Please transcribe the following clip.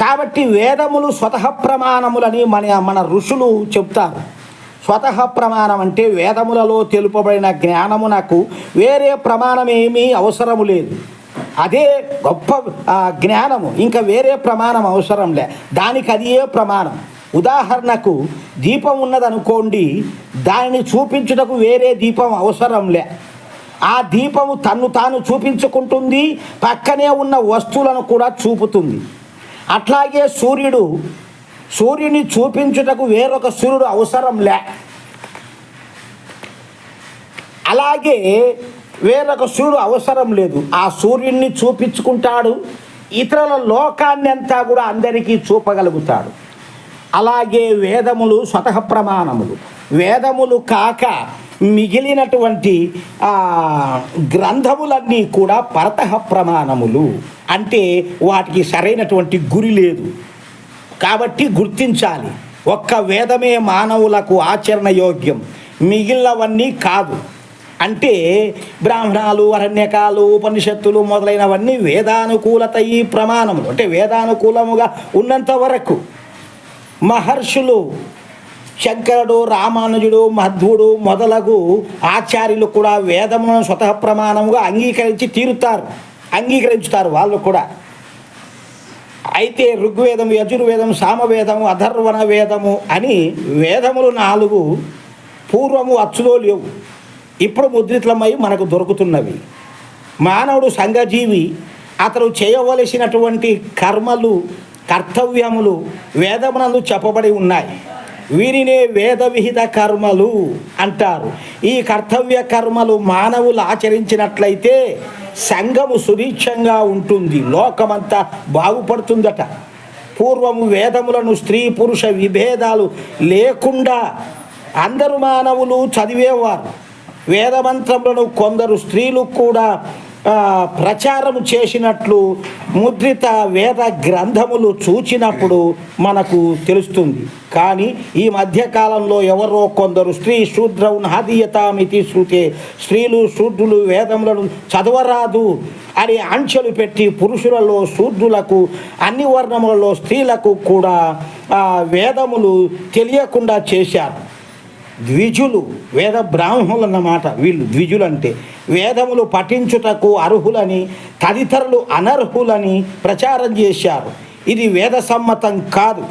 కాబట్టి వేదములు స్వతః ప్రమాణములని మన మన ఋషులు చెప్తారు. స్వతః ప్రమాణం అంటే వేదములలో తెలుపబడిన జ్ఞానమునకు వేరే ప్రమాణం ఏమీ అవసరము లేదు. అదే గొప్ప జ్ఞానము. ఇంకా వేరే ప్రమాణం అవసరం లే. దానికి అది ఏ ప్రమాణం. ఉదాహరణకు దీపం ఉన్నదనుకోండి దానిని చూపించుటకు వేరే దీపం అవసరం లే. ఆ దీపము తన్ను తాను చూపించుకుంటుంది పక్కనే ఉన్న వస్తువులను కూడా చూపుతుంది. అట్లాగే సూర్యుడు సూర్యుని చూపించుటకు వేరొక సూర్యుడు అవసరం లే. అలాగే వేరొక సూర్యుడు అవసరం లేదు. ఆ సూర్యుడిని చూపించుకుంటాడు ఇతరుల లోకాన్ని అంతా కూడా అందరికీ చూపగలుగుతాడు. అలాగే వేదములు స్వతః ప్రమాణములు వేదములు కాక మిగిలినటువంటి గ్రంథములన్నీ కూడా పరతః ప్రమాణములు. అంటే వాటికి సరైనటువంటి గురి లేదు. కాబట్టి గుర్తించాలి. ఒక్క వేదమే మానవులకు ఆచరణ యోగ్యం మిగిలినవన్నీ కాదు. అంటే బ్రాహ్మణాలు అరణ్యకాలు ఉపనిషత్తులు మొదలైనవన్నీ వేదానుకూలత ఈ ప్రమాణములు. అంటే వేదానుకూలముగా ఉన్నంత వరకు మహర్షులు శంకరుడు రామానుజుడు మధ్వుడు మొదలగు ఆచార్యులు కూడా వేదములను స్వతః ప్రమాణముగా అంగీకరించి తీరుతారు అంగీకరించుతారు వాళ్ళు కూడా. అయితే ఋగ్వేదం యజుర్వేదం సామవేదము అధర్వణ వేదము అని వేదములు నాలుగు పూర్వము అచ్చులో లేవు. ఇప్పుడు ముద్రితమై మనకు దొరుకుతున్నవి. మానవుడు సంఘజీవి అతడు చేయవలసినటువంటి కర్మలు కర్తవ్యములు వేదమునందు చెప్పబడి ఉన్నాయి. వీరినే వేదవిహిత కర్మలు అంటారు. ఈ కర్తవ్య కర్మలు మానవులు ఆచరించినట్లయితే సంఘము సురీక్షంగా ఉంటుంది. లోకమంతా బాగుపడుతుందట. పూర్వము వేదములను స్త్రీ పురుష విభేదాలు లేకుండా అందరు మానవులు చదివేవారు. వేదమంత్రములను కొందరు స్త్రీలు కూడా ప్రచారం చేసినట్లు ముద్రిత వేద గ్రంథములు చూచినప్పుడు మనకు తెలుస్తుంది. కానీ ఈ మధ్యకాలంలో ఎవరో కొందరు స్త్రీ శూద్ర నాదీయతామితి శృతే స్త్రీలు శూద్రులు వేదములను చదవరాదు అని అంచెలు పెట్టి పురుషులలో శూద్రులకు అన్ని వర్ణములలో స్త్రీలకు కూడా వేదములు తెలియకుండా చేశారు. ద్విజులు వేద బ్రాహ్మణులు అన్నమాట వీళ్ళు ద్విజులు అంటే వేదములు పఠించుటకు అర్హులని తదితరులు అనర్హులని ప్రచారం చేశారు. ఇది వేద సమ్మతం కాదు.